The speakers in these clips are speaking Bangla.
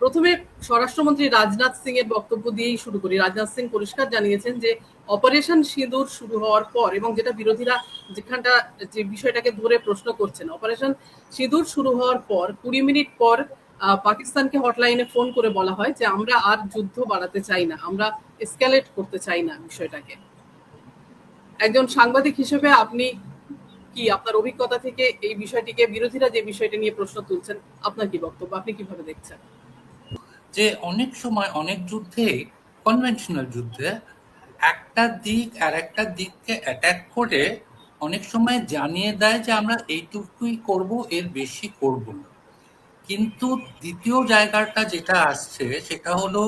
প্রথমে স্বরাষ্ট্রমন্ত্রী রাজনাথ সিং এর বক্তব্য দিয়েই শুরু করি। রাজনাথ সিং পরিষ্কার জানিয়েছেন যে, অপারেশন সিঁদুর শুরু হওয়ার পর এবং যেটা বিরোধীরা যেখানটা যে বিষয়টাকে ধরে প্রশ্ন করছেন, অপারেশন সিঁদুর শুরু হওয়ার পর কুড়ি মিনিট পর পাকিস্তানকে হটলাইনে ফোন করে বলা হয় যে, আমরা আর যুদ্ধ বাড়াতে চাই না, আমরা এসকালেট করতে চাই না বিষয়টাকে। একজন সাংবাদিক হিসেবে আপনি কি আপনার অভিজ্ঞতা থেকে এই বিষয়টিকে, বিরোধীরা যে বিষয়টি নিয়ে প্রশ্ন তুলছেন, আপনার কি বক্তব্য? আপনি কীভাবে দেখছেন? যে অনেক সময় অনেক যুদ্ধে কনভেনশনাল যুদ্ধে, একটা দিক আর একটা দিককে অ্যাটাক করে অনেক সময় জানিয়ে দেয় যে আমরা এইটুকুই করব, এর বেশি করব না। কিন্তু দ্বিতীয় জায়গাটা যেটা আসছে, সেটা হলো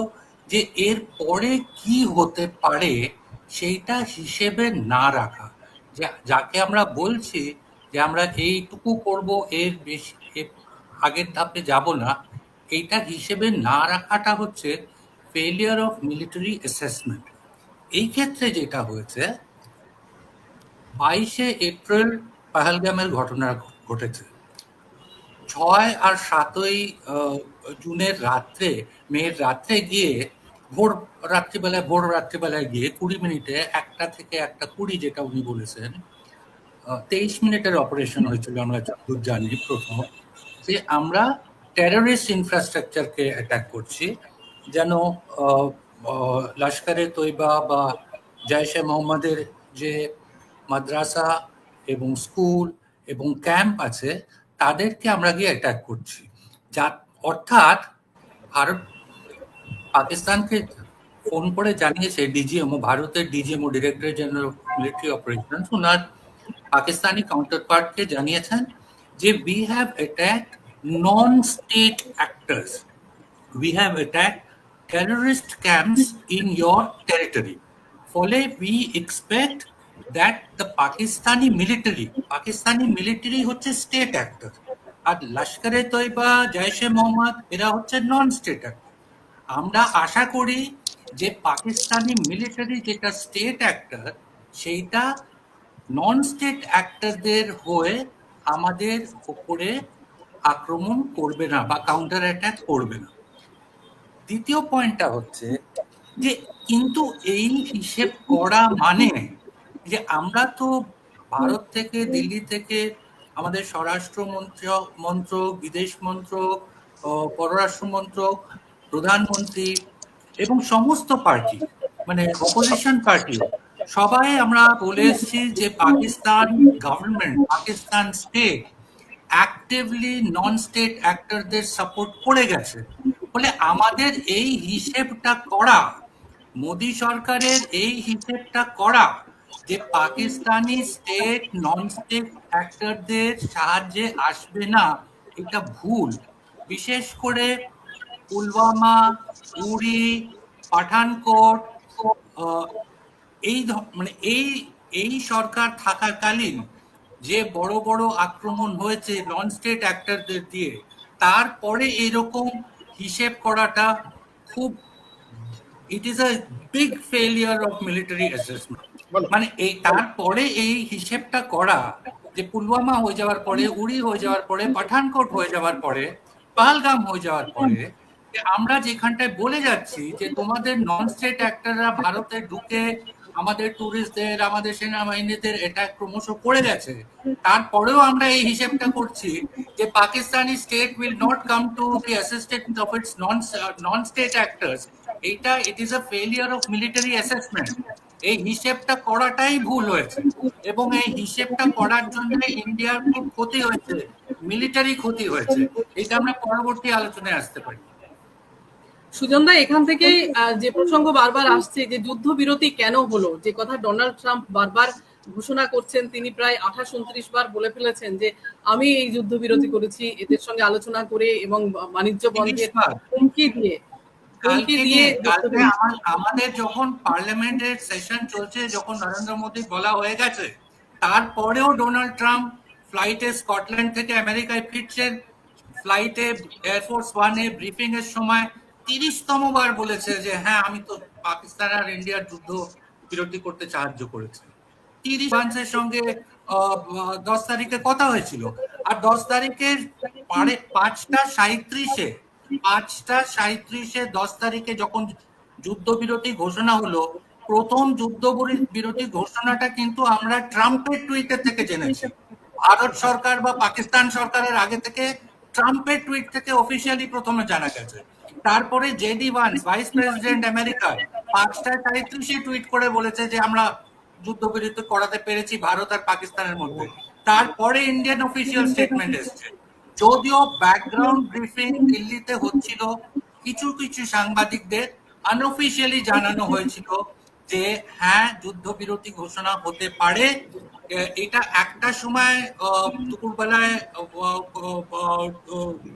যে এর পরে কি হতে পারে সেইটা হিসেবে না রাখা। যাকে আমরা বলছি যে আমরা এইটুকু করব, এর বেশি আগের ধাপে যাব না এইটা হিসেবে না রাখাটা হচ্ছে ফেলিয়ার অফ মিলিটারি অ্যাসেসমেন্ট এই ক্ষেত্রে যেটা হয়েছে, বাইশে এপ্রিল পাহালগামের ঘটনা ঘটেছে। ছয় আর সাতই জুনের রাত্রে, মেয়ের রাত্রে গিয়ে ভোর রাত্রিবেলায় ভোর রাত্রিবেলায় গিয়ে কুড়ি মিনিটে একটা থেকে একটা কুড়ি যেটা উনি বলেছেন তেইশ মিনিটের অপারেশন হয়েছিল, আমরা জানি প্রথম। যে আমরা টেররিস্ট ইনফ্রাস্ট্রাকচারকে অ্যাটাক করছি। যেন লস্করে তৈবা বা জয়শে মোহাম্মদের যে মাদ্রাসা এবং স্কুল এবং ক্যাম্প আছে, তাদেরকে আমরা গিয়ে অ্যাটাক করছি। যা, অর্থাৎ ভারত, পাকিস্তানকে ফোন করে জানিয়েছে ডিজিএমও ভারতের DGMO director general military operation ওনার পাকিস্তানি কাউন্টার পার্টকে জানিয়েছেন যে we have attack non state actors we have attacked terrorist camps in your territory. ফলে we expect that the Pakistani military, Pakistani military হচ্ছে স্টেট অ্যাক্টর আর লস্করে তৈবা জয়শে মোহাম্মদ এরা হচ্ছে নন স্টেট অ্যাক্টর আমরা আশা করি যে পাকিস্তানি মিলিটারি যেটা স্টেট অ্যাক্টর সেইটা নন স্টেট অ্যাক্টরদের হয়ে আমাদের উপরে আক্রমণ করবে না বা কাউন্টার অ্যাটাক করবে না। দ্বিতীয় পয়েন্টটা হচ্ছে যে, কিন্তু এই হিসেব করা মানে যে, আমরা তো ভারত থেকে, দিল্লি থেকে আমাদের স্বরাষ্ট্র মন্ত্রক বিদেশ মন্ত্রক পররাষ্ট্র মন্ত্রক, প্রধানমন্ত্রী এবং সমস্ত পার্টি মানে অপোজিশন পার্টি সবাই আমরা বলে এসেছি যে, Pakistan government Pakistan state actively non state অ্যাক্টরদের support করে গেছে। ফলে আমাদের এই হিসেবটা করা, মোদী সরকারের এই হিসেবটা করা যে পাকিস্তানি স্টেট নন স্টেট অ্যাক্টরদের সাহায্যে আসবে না, এটা ভুল। বিশেষ করে পুলওয়ামা উড়ি পাঠানকোট এই মানে এই এই সরকার থাকাকালীন যে বড় বড় আক্রমণ হয়েছে নন স্টেট অ্যাক্টরদের দিয়ে তারপরে এরকম হিসেব করাটা খুব it is a big failure of military assessment মানে এই তারপরে এই হিসেবটা করা যে পুলওয়ামা হয়ে যাওয়ার পরে উড়ি হয়ে যাওয়ার পরে পাঠানকোট হয়ে যাওয়ার পরে পাহালগাম হয়ে যাওয়ার পরে আমরা যেখানটায় বলে যাচ্ছি যে তোমাদের নন স্টেট অ্যাক্টররা ভারতে ঢুকে আমাদের টুরিস্টদের আমাদের সেনাবাহিনীদের এটা ক্রমশ করে গেছে। তারপরেও আমরা এই হিসেবটা করছি যে Pakistani state will not come to the assistant of its non non state actors এইটা it is a failure of military assessment এই হিসেবটা করাটাই ভুল হয়েছে এবং এই হিসেবটা করার জন্য ইন্ডিয়ার খুব ক্ষতি হয়েছে মিলিটারি ক্ষতি হয়েছে। এটা আমরা পরবর্তী আলোচনায় আসতে পারি। সুজনদা এখান থেকেই আহ, যে প্রসঙ্গ বারবার আসছে যে যুদ্ধ বিরতি কেন হলো যে কথা ডোনাল্ড ট্রাম্প বারবার ঘোষণা করছেন তিনি প্রায় আঠাশ উনত্রিশ বার বলে ফেলেছেন যে আমি এই যুদ্ধ বিরতি করেছি এদের সঙ্গে আলোচনা করে এবং বাণিজ্য বন্ধের হুমকি দিয়ে আমাদের যখন পার্লামেন্টের সেশন চলছে যখন নরেন্দ্র মোদী বলা হয়ে গেছে তারপরেও ডোনাল্ড ট্রাম্প ফ্লাইটে স্কটল্যান্ড থেকে আমেরিকায় ফিরছেন। ফ্লাইটে এয়ারফোর্স ওয়ানে ব্রিফিং এর সময় তিরিশতম বার বলেছে যে হ্যাঁ আমি তো পাকিস্তান আর ইন্ডিয়ার যুদ্ধ বিরতি করতে সাহায্য করেছি। তিরিশ ফ্রান্সের সঙ্গে দশ তারিখে কথা হয়েছিল। আর দশ তারিখের পারে পাঁচটা সাঁত্রিশে পাঁচটা সাঁত্রিশে দশ তারিখে যখন যুদ্ধবিরতি ঘোষণা হলো, প্রথম যুদ্ধ বিরতি ঘোষণাটা কিন্তু আমরা ট্রাম্পের টুইটার থেকে জেনেছি। ভারত সরকার বা পাকিস্তান সরকারের আগে থেকে ট্রাম্পের টুইট থেকে অফিসিয়ালি প্রথমে জানা গেছে। তারপরে জেডি ওয়ান ভাইস প্রেসিডেন্ট আমেরিকার পাঁচটা সাঁত্রিশে টুইট করে বলেছে যে আমরা যুদ্ধবিরতি করাতে পেরেছি ভারত আর পাকিস্তানের মধ্যে। তারপরে ইন্ডিয়ান অফিসিয়াল স্টেটমেন্ট এসছে। যদিও ব্যাকগ্রাউন্ড ব্রিফিং দিল্লিতে হচ্ছিল, কিছু কিছু সাংবাদিকদের আনঅফিসিয়ালি জানানো হয়েছিল যে হ্যাঁ যুদ্ধবিরতি ঘোষণা হতে পারে। এটা একটা সময় দুপুরবেলায়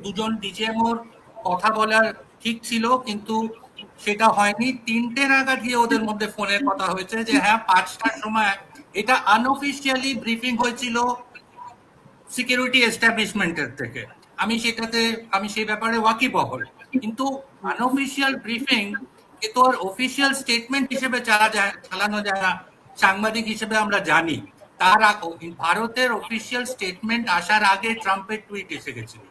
দুজন ডিজিএমওর কথা বলার ঠিক ছিল, কিন্তু সেটা হয়নি। তিনটে নাগাদ গিয়ে ওদের মধ্যে ফোনে কথা হয়েছে যে হ্যাঁ পাঁচটার সময় এটা আনঅফিসিয়ালি ব্রিফিং হয়েছিল সিকিউরিটি এস্টাবলিশমেন্টের থেকে। আমি সেটাতে, আমি সেই ব্যাপারে ওয়াকিবহল। কিন্তু আনঅফিসিয়াল ব্রিফিং এ তো আর অফিসিয়াল স্টেটমেন্ট হিসেবে চালা যায়, চালানো যায় না। সাংবাদিক হিসেবে আমরা জানি। তার ভারতের অফিসিয়াল স্টেটমেন্ট আসার আগে ট্রাম্পের টুইট এসে গেছিল।